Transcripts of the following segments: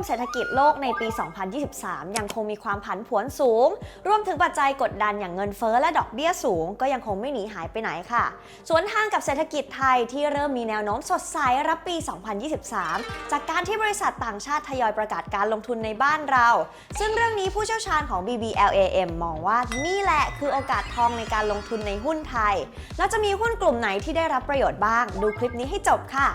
มเศรษฐกิจโลกในปี 2023 ยังคงมีความผันผวนสูง รวมถึงปัจจัยกดดันอย่างเงินเฟ้อและดอกเบี้ยสูง ก็ยังคงไม่หนีหายไปไหนค่ะ สวนทางกับเศรษฐกิจไทยที่เริ่มมีแนวโน้มสดใสรับปี 2023 จากการที่บริษัทต่างชาติทยอยประกาศการลงทุนในบ้านเรา ซึ่งเรื่องนี้ผู้เชี่ยวชาญของ BBLAM มองว่านี่แหละคือโอกาสทองในการลงทุนในหุ้นไทย แล้วจะมีหุ้นกลุ่มไหนที่ได้รับประโยชน์บ้าง ดูคลิปนี้ให้จบค่ะ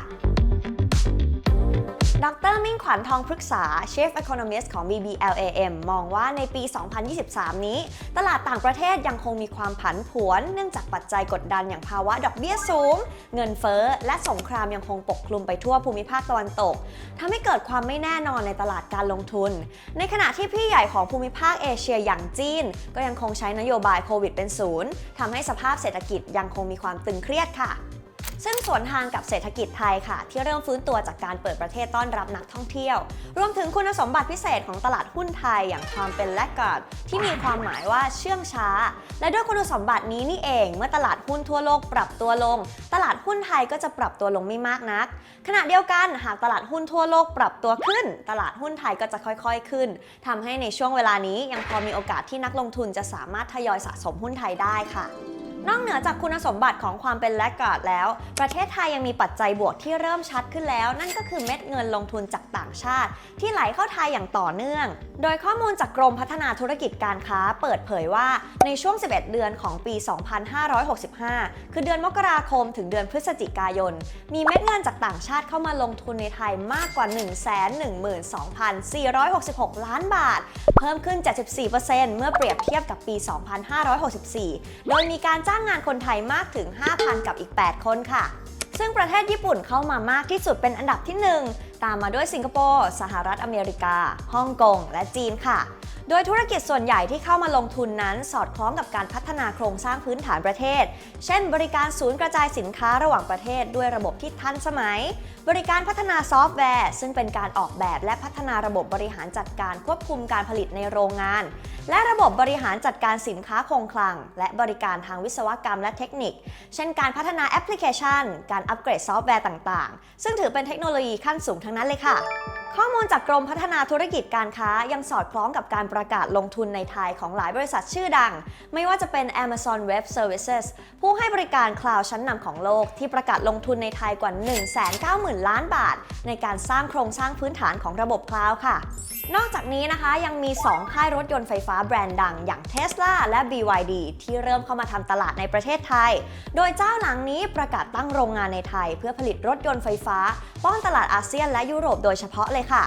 ดรมิ่งขวัญทองพฤกษา Chief Economist ของ BBLAM มองว่าในปี 2023 นี้ ตลาดต่างประเทศยังคงมีความผันผวน เนื่องจากปัจจัยกดดันอย่างภาวะดอกเบี้ยสูง เงินเฟ้อ และสงครามยังคงปกคลุมไปทั่วภูมิภาคตะวันตกทำให้เกิดความไม่แน่นอนในตลาดการลงทุน ในขณะที่พี่ใหญ่ของภูมิภาคเอเชียอย่างจีน ก็ยังคงใช้นโยบายโควิดเป็นศูนย์ทำให้สภาพเศรษฐกิจยังคงมีความตึงเครียดค่ะ ซึ่งสวนทางกับเศรษฐกิจไทยค่ะ ที่เริ่มฟื้นตัวจากการเปิดประเทศต้อนรับนักท่องเที่ยว รวมถึงคุณสมบัติพิเศษของตลาดหุ้นไทยอย่างความเป็นแลกการ์ดที่มีความหมายว่าเชื่องช้า และด้วยคุณสมบัตินี้นี่เองเมื่อตลาดหุ้นทั่วโลกปรับตัวลง ตลาดหุ้นไทยก็จะปรับตัวลงไม่มากนัก ขณะเดียวกันหากตลาดหุ้นทั่วโลกปรับตัวขึ้น ตลาดหุ้นไทยก็จะค่อยๆขึ้นทำให้ในช่วงเวลานี้ยังพอมีโอกาสที่นักลงทุนจะสามารถทยอยสะสมหุ้นไทยได้ค่ะ นอกเหนือจากคุณสมบัติของความเป็นแลกการ์ดแล้ว ประเทศไทยยังมีปัจจัยบวกที่เริ่มชัดขึ้นแล้ว นั่นก็คือเม็ดเงินลงทุนจากต่างชาติ ที่ไหลเข้าไทยอย่างต่อเนื่อง โดยข้อมูลจากกรมพัฒนาธุรกิจการค้าเปิดเผยว่าในช่วง 11 เดือนของปี 2565 คือเดือนมกราคมถึงเดือนพฤศจิกายน มีเม็ดเงินจากต่างชาติเข้ามาลงทุนในไทยมากกว่า 112,466 ล้านบาท เพิ่มขึ้น 74%เมื่อเปรียบเทียบกับปี 2564 โดยมีการจ้าางงานคนไทยมากถึง 5,000 กับอีก 8 คนค่ะ ซึ่งประเทศญี่ปุ่นเข้ามามากที่สุดเป็นอันดับที่ 1 ตามมาด้วยสิงคโปร์ สหรัฐอเมริกา ฮ่องกง และจีนค่ะ โดยธุรกิจส่วนใหญ่ที่เข้ามาลงทุนนั้นสอดคล้องกับการพัฒนาโครงสร้างพื้นฐานประเทศ เช่น บริการศูนย์กระจายสินค้าระหว่างประเทศด้วยระบบที่ทันสมัย บริการพัฒนาซอฟต์แวร์ ซึ่งเป็นการออกแบบและพัฒนาระบบบริหารจัดการควบคุมการผลิตในโรงงาน และระบบบริหารจัดการสินค้าคงคลัง และบริการทางวิศวกรรมและเทคนิค เช่น การพัฒนาแอปพลิเคชัน การอัปเกรดซอฟต์แวร์ต่าง ๆ ซึ่งถือเป็นเทคโนโลยีขั้นสูงทั้งนั้นเลยค่ะ ข้อมูลจากกรมพัฒนาธุรกิจการค้ายังสอดคล้องกับการประกาศลงทุนในไทยของหลายบริษัทชื่อดัง ไม่ว่าจะเป็น Amazon Web Services ผู้ให้บริการคลาวด์ชั้นนำของโลกที่ประกาศลงทุนในไทยกว่า 190,000 ล้านบาท ในการสร้างโครงสร้างพื้นฐานของระบบคลาวด์ค่ะ นอกจากนี้นะคะยังมี 2 ค่ายรถยนต์ไฟฟ้าแบรนด์ดังอย่าง Tesla และ BYD ที่เริ่มเข้ามาทำตลาดในประเทศไทย โดยเจ้าหลังนี้ประกาศตั้งโรงงานในไทย เพื่อผลิตรถยนต์ไฟฟ้า ป้อนตลาดอาเซียนและยุโรปโดยเฉพาะเลยค่ะ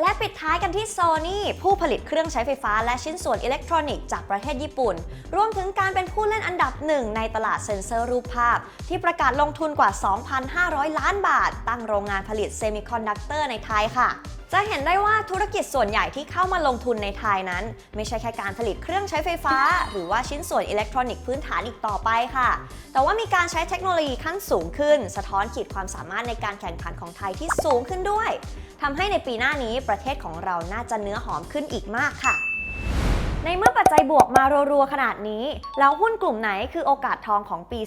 และปิดท้ายกันที่ Sony ผู้ผลิตเครื่องใช้ไฟฟ้าและชิ้นส่วนอิเล็กทรอนิกส์จากประเทศญี่ปุ่น รวมถึงการเป็นผู้เล่นอันดับหนึ่งในตลาดเซ็นเซอร์รูปภาพ ที่ประกาศลงทุนกว่า 2,500 ล้านบาท ตั้งโรงงานผลิตเซมิคอนดักเตอร์ในไทยค่ะ จะเห็นได้ว่าธุรกิจส่วนใหญ่ที่เข้ามาลงทุนในไทยนั้น ไม่ใช่แค่การผลิตเครื่องใช้ไฟฟ้า หรือว่าชิ้นส่วนอิเล็กทรอนิกส์พื้นฐานอีกต่อไปค่ะ แต่ว่ามีการใช้เทคโนโลยีขั้นสูงขึ้น สะท้อนขีดความสามารถในการแข่งขันของไทยที่สูงขึ้นด้วยทำให้ในปีหน้านี้ประเทศของเราน่าจะเนื้อหอมขึ้นอีกมากค่ะ ในเมื่อปัจจัยบวกมารัวๆขนาดนี้ แล้วหุ้นกลุ่มไหนคือโอกาสทองของปี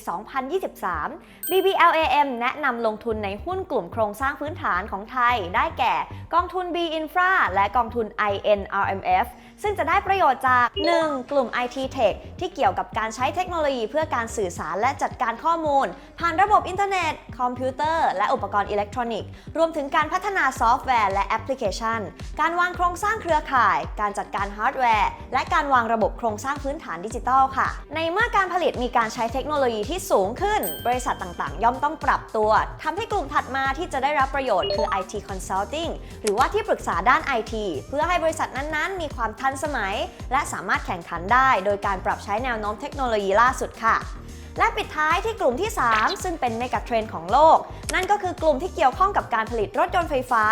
2023 BBLAM แนะนำลงทุนในหุ้นกลุ่มโครงสร้างพื้นฐานของไทย ได้แก่กองทุน B Infra และกองทุน INRMF ซึ่งจะได้ประโยชน์จาก 1. กลุ่ม IT Tech ที่เกี่ยวกับการใช้เทคโนโลยีเพื่อการสื่อสารและจัดการข้อมูล ผ่านระบบอินเทอร์เน็ต คอมพิวเตอร์ และอุปกรณ์อิเล็กทรอนิกส์ รวมถึงการพัฒนาซอฟต์แวร์และแอปพลิเคชัน การวางโครงสร้างเครือข่าย การจัดการฮาร์ดแวร์ และการวางระบบโครงสร้างพื้นฐานดิจิทัลค่ะ ในเมื่อการผลิตมีการใช้เทคโนโลยีที่สูงขึ้น บริษัทต่างๆ ย่อมต้องปรับตัวทำให้กลุ่มถัดมาที่จะได้รับประโยชน์คือ IT Consulting หรือว่าที่ปรึกษาด้าน IT เพื่อให้บริษัทนั้นๆ มีความทันสมัย และสามารถแข่งขันได้ โดยการปรับใช้แนวโน้มเทคโนโลยีล่าสุดค่ะ และปิดท้ายที่กลุ่มที่ 3 ซึ่งเป็นเมกะเทรนด์ของโลก นั่นก็คือกลุ่มที่เกี่ยวข้องกับการผลิตรถยนต์ไฟฟ้า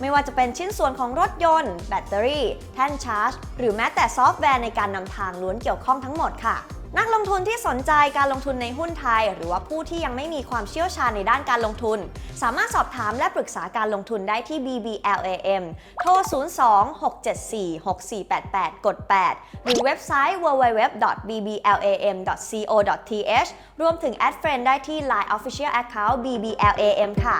ไม่ว่าจะเป็นชิ้นส่วนของรถยนต์ แบตเตอรี่ แท่นชาร์จ หรือแม้แต่ซอฟต์แวร์ในการนำทางล้วนเกี่ยวข้องทั้งหมดค่ะ นักลงทุนที่สนใจการลงทุนในหุ้นไทย หรือว่าผู้ที่ยังไม่มีความเชี่ยวชาญในด้านการลงทุน สามารถสอบถามและปรึกษาการลงทุนได้ที่ BBLAM โทร 02-674-6488 กด 8 หรือเว็บไซต์ www.bblam.co.th รวมถึงแอดเฟรนได้ที่ Line Official Account BBLAM ค่ะ